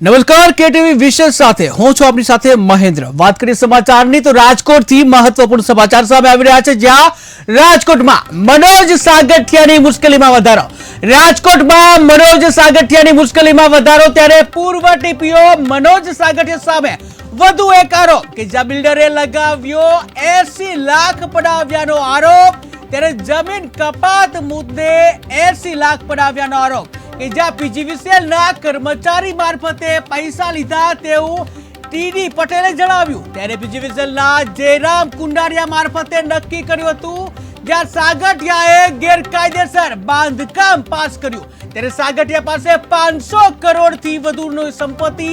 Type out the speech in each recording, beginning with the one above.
નમસ્કાર, કેટીવી વિશેષ સાથે. હું છું આપની સાથે મહેન્દ્ર. વાત કરીએ સમાચારની, તો રાજકોટથી મહત્વપૂર્ણ સમાચાર સામે આવી રહ્યા છે, જ્યાં રાજકોટમાં મનોજ સાગઠિયાની મુશ્કેલીમાં વધારો. રાજકોટમાં મનોજ સાગઠિયાની મુશ્કેલીમાં વધારો, ત્યારે પૂર્વ ટીપીઓ મનોજ સાગઠિયા સામે વધુ એક આરોપ કે જ્યાં બિલ્ડરે લગાવ્યો એસી લાખ પડાવ્યાનો આરોપ, ત્યારે જમીન કપાત મુદ્દે એસી લાખ પડાવ્યાનો આરોપ. કે જ્યાં પીજીવીસીએલ ના કર્મચારી મારફતે પૈસા લીધા તેવું ટીડી પટેલે જણાવ્યું. ત્યારે પીજીવીસીએલ ના જયરામ કુંડારિયા મારફતે નક્કી કર્યું હતું, જ્યાં સાગઠિયાએ ગેરકાયદેસર બાંધકામ પાસ કર્યું. ત્યારે સાગઠિયા પાસે પાંચસો કરોડથી વધુની સંપત્તિ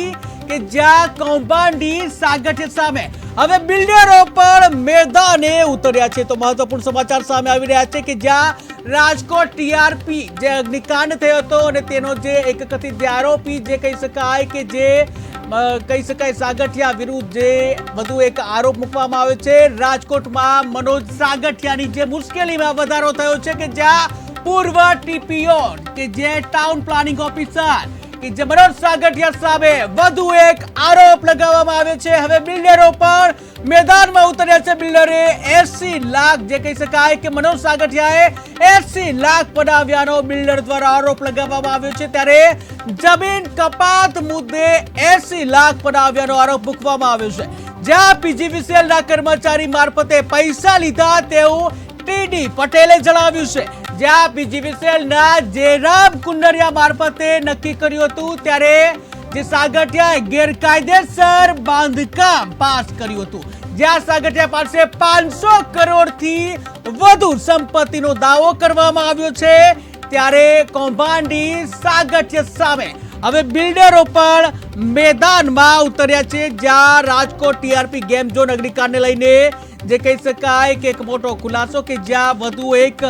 કે જ્યાં કૌભાંડી સાગઠિયા સામે. હવે બિલ્ડરો પણ મેદાને ઉતર્યા છે. તો મહત્વપૂર્ણ સમાચાર સામે આવી રહ્યા છે કે જ્યાં રાજકોટ ટીઆરપી જે અગ્નિકાંડ થયો હતો અને તેનો જે એક કથિત જે આરોપી જે કહી શકાય કે જે કહી શકાય સાગઠિયા વિરુદ્ધ જે વધુ એક આરોપ મૂકવામાં આવ્યો છે. રાજકોટમાં મનોજ સાગઠિયાની જે મુશ્કેલીમાં વધારો થયો છે કે જ્યાં પૂર્વ ટીપીઓ કે જે ટાઉન પ્લાનિંગ ઓફિસર કે જે મનોજ સાગઠિયા સામે વધુ એક આરોપ લગાવવામાં આવ્યો છે. હવે બિલ્ડરો પણ મેદાનમાં ઉતર્યા છે. બિલ્ડરે એસી લાખ જે કહી શકાય કે મનોજ સાગઠિયાએ એસી લાખ પડાવ્યાનો બિલ્ડર દ્વારા આરોપ લગાવવામાં આવ્યો છે. ત્યારે જમીન કપાત મુદ્દે એસી લાખ પડાવ્યાનો આરોપ મૂકવામાં આવ્યો છે. જ્યાં પીજીવીસીએલના કર્મચારી મારફતે પૈસા લીધા તેવું ટીડી પટેલે જણાવ્યું છે. જ્યાં પીજીવીસીએલ ના જયરામ કુંડરિયા મારફતે નક્કી કર્યું હતું ત્યારે જે સાગઠિયાએ ગેરકાયદેસર બાંધકામ પાસ કર્યું હતું. જ્યાં સાગઠિયા પાસે પાંચસો કરોડથી વધુ સંપત્તિનો દાવો કરવામાં આવ્યો છે, ત્યારે કૌભાંડી સાગઠિયા સામે હવે બિલ્ડરો પણ મેદાનમાં ઉતર્યા છે, જ્યાં રાજકોટ ટીઆરપી ગેમ ઝોન અગ્નિકાંડને લઈને જે કહી શકાય કે એક મોટો ખુલાસો કે જ્યાં વધુ એક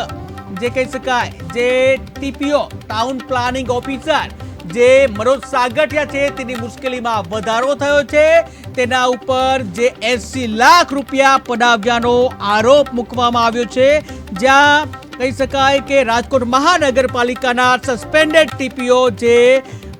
જે કહી શકાય, જે ટીપીઓ ટાઉન પ્લાનિંગ ઓફિસર જે મનોજ સાગઠિયા છે, તેની મુશ્કેલીમાં વધારો થયો છે. તેના ઉપર જે એસી લાખ રૂપિયા પડાવ્યાનો આરોપ મૂકવામાં આવ્યો છે. જ્યાં કહી શકાય કે રાજકોટ મહાનગરપાલિકાના સસ્પેન્ડેડ ટીપીઓ જે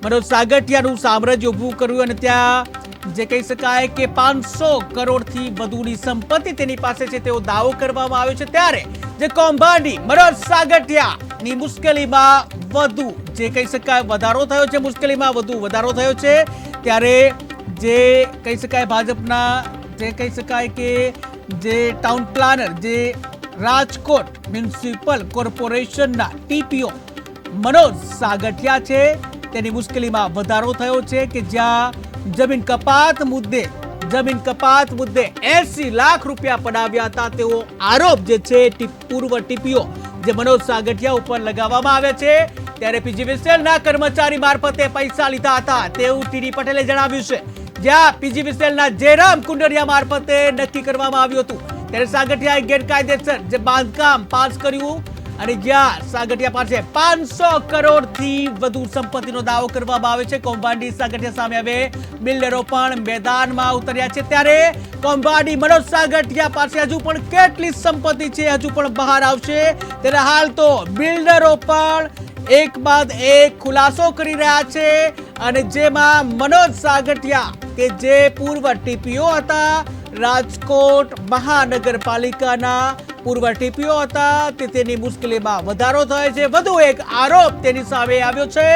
મનોજ સાગઠિયાનું સામ્રાજ્ય ઊભું કર્યું અને ત્યાં જે કહી શકાય કે પાંચસો કરોડથી વધુની સંપત્તિ તેની પાસે છે, તેવો દાવો કરવામાં આવ્યો છે. ત્યારે જે કૌભાંડી મનોજ સાગઠિયાની મુશ્કેલીમાં વધુ, જે કહી શકાય વધારો થયો છે, મુશ્કેલીમાં વધુ વધારો થયો છે. ત્યારે જે કહી શકાય ભાજપના, જે કહી શકાય કે જે ટાઉન પ્લાનર, જે રાજકોટ મ્યુનિસિપલ કોર્પોરેશનના ટીપીઓ મનોજ સાગઠિયા છે. તેની મુશ્કેલીમાં વધારો થયો છે કે જ્યાં જમીન કપાત મુદ્દે જમીન કપાત મુદ્દે એસી લાખ રૂપિયા પડાવ્યા હતા તેવો આરોપ જે છે પૂર્વ ટીપીઓ જે મનોજ સાગઠિયા ઉપર લગાવવામાં આવે છે ત્યારે પીજી ના કર્મચારી મારફતે પૈસા લીધા હતા તેવું ટીડી પટેલે જણાવ્યું છે જ્યાં પીજીવીસીએલ ના જયરામ કુંડરિયા મારફતે નક્કી કરવામાં આવ્યું હતું. ત્યારે સાગઠિયાએ ગેરકાયદેસર જે બાંધકામ પાસ કર્યું અને જ્યાં સાગઠિયા પાસે પાંચસો કરોડથી વધુ સંપત્તિનો દાવો કરવામાં આવે છે. કૌભાંડી સાગઠિયા સામે હવે બિલ્ડરો પણ મેદાનમાં ઉતર્યા છે. ત્યારે કૌભાંડી મનોજ સાગઠિયા પાસે હજુ પણ કેટલી સંપત્તિ છે? હજુ પણ બહાર આવશે. ત્યારે હાલ તો બિલ્ડરો પણ એક બાદ એક ખુલાસો કરી રહ્યા છે. અને જેમાં મનોજ સાગઠિયા, કે જે પૂર્વ ટીપીઓ હતા રાજકોટ મહાનગરપાલિકાના પૂર્વ ટીપીઓ હતા. તે તેની મુશ્કેલીમાં વધારો થયો છે. વધુ એક આરોપ તેની સામે આવ્યો છે.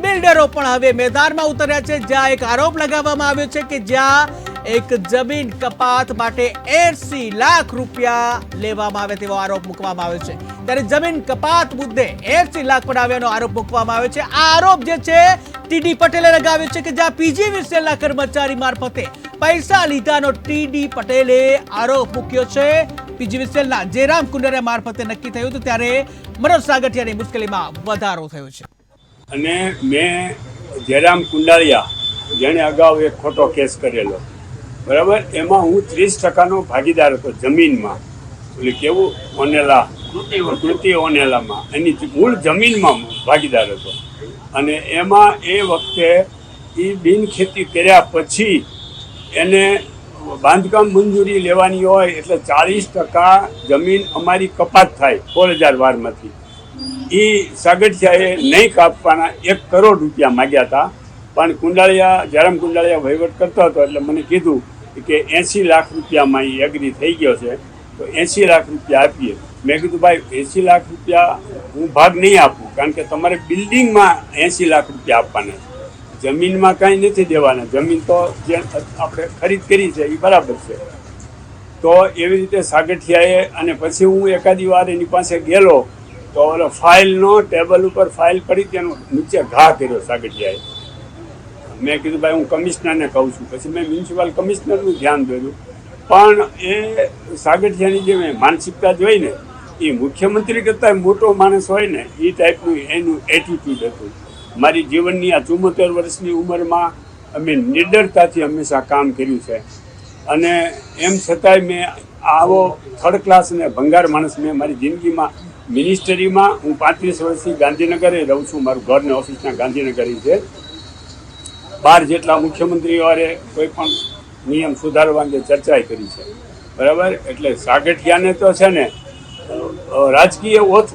બિલ્ડરો પણ હવે મેદાનમાં ઉતર્યા છે. જ્યાં એક આરોપ લગાવવામાં આવ્યો છે કે જ્યાં એક જમીન કપાત માટે એસી લાખ રૂપિયા લેવામાં આવે તેવો આરોપ મૂકવામાં આવ્યો છે. ત્યારે જમીન કપાત મુદ્દે એસી લાખ પડાવ્યાનો આરોપ મૂકવામાં આવ્યો છે. આ આરોપ જે છે, ટીડી પટેલે લગાવ્યો છે કે જ્યાં પીજીવીસીએલના કર્મચારી મારફતે પૈસા લીધાનો ટીડી પટેલે આરોપ મૂક્યો છે. પીજીવીસીએલના જયરામ કુંડરિયા મારફતે નક્કી થયું હતું, ત્યારે મનોજ સાગઠિયાની મુશ્કેલીમાં વધારો થયો છે. અને મેં જયરામ કુંડારિયા જેણે અગાઉ એક ખોટો કેસ કરેલો. બરાબર? એમાં હું ત્રીસ ટકાનો ભાગીદાર હતો જમીનમાં. એટલે કેવું? ઓનેલા કૃતિ ઓનેલામાં એની મૂળ જમીનમાં ભાગીદાર હતો. અને એમાં એ વખતે એ બિનખેતી કર્યા પછી એને બાંધકામ મંજૂરી લેવાની હોય એટલે ચાલીસ ટકા જમીન અમારી કપાત થાય સોળ હજાર વારમાંથી. એ સાગઠિયાએ નહીં કાપવાના એક કરોડ રૂપિયા માગ્યા હતા. પણ કુંડાળિયા, જયરામ કુંડાળિયા વહીવટ કરતો હતો એટલે મને કીધું કે એંસી લાખ રૂપિયામાં એ એગ્રી થઈ ગયો છે. તો એંસી લાખ રૂપિયા આપીએ. મેં કીધું, ભાઈ એંસી લાખ રૂપિયા હું ભાગ નહીં આપું, કારણ કે તમારે બિલ્ડિંગમાં એંસી લાખ રૂપિયા આપવાના છે. જમીનમાં કાંઈ નથી દેવાના. જમીન તો જે આપણે ખરીદ કરી છે એ બરાબર છે. તો એવી રીતે સાગઠિયાએ અને પછી હું એકાદી વાર એની પાસે ગયેલો, તો ઓલો ફાઇલનો ટેબલ ઉપર ફાઇલ પડી તેનો નીચે ઘા કર્યો સાગઠિયાએ. મેં કીધું, ભાઈ, હું કમિશનરને કહું છું. પછી મેં મ્યુનિસિપલ કમિશનરનું ધ્યાન દોર્યું. પણ એ સાગઠિયાની જે માનસિકતા જોઈ ને, એ મુખ્યમંત્રી કરતાં મોટો માણસ હોય ને, એ ટાઈપનું એનું એટીટ્યુડ હતું. મારી જીવનની આ ચુમ્મોતેર વર્ષની ઉંમરમાં અમે નિડરતાથી હંમેશા કામ કર્યું છે. અને એમ છતાંય મેં આવો થર્ડ ક્લાસ અને ભંગાર માણસ મેં મારી જિંદગીમાં મિનિસ્ટરીમાં હું પાંત્રીસ વર્ષથી ગાંધીનગરે રહું છું, મારું ઘરને ઓફિસના ગાંધીનગર છે. બાર જેટલા મુખ્યમંત્રીઓ કોઈ પણ નિયમ સુધારવા અંગે ચર્ચા કરી છે. બરાબર? એટલે સાગઠિયાને તો છે ને રાજકીય ઓથ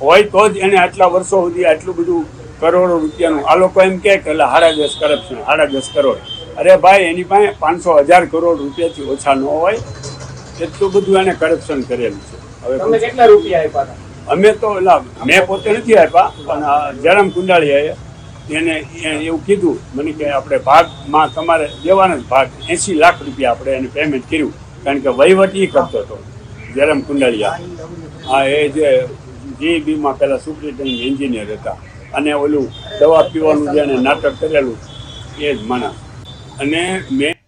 હોય તો જ એને આટલા વર્ષો સુધી આટલું બધું કરોડો રૂપિયાનું આ લોકો એમ કે એટલે હાડા દસ કરપ્શન હાડા દસ કરોડ. અરે ભાઈ એની પાસે પાંચસો હજાર કરોડ રૂપિયાથી ઓછા ન હોય. એટલું બધું એને કરપ્શન કરેલું છે. હવે કેટલા રૂપિયા આપ્યા અમે તો મેં પોતે નથી આપ્યા પણ જરામ કુંડાળી કુંડાળીયાએ એને એવું કીધું, મને કે આપણે ભાગમાં તમારે દેવાના જ ભાગ એંસી લાખ રૂપિયા આપણે એને પેમેન્ટ કર્યું. કારણ કે વહીવટ એ કરતો હતો, જયરામ કુંડાળિયા. હા એ જે બીમાં પહેલાં સુપ્રિન્ટેન્ડન્ટ એન્જિનિયર હતા. અને ઓલું દવા પીવાનું જેને નાટક કરેલું, એ જ માણસ. અને મેં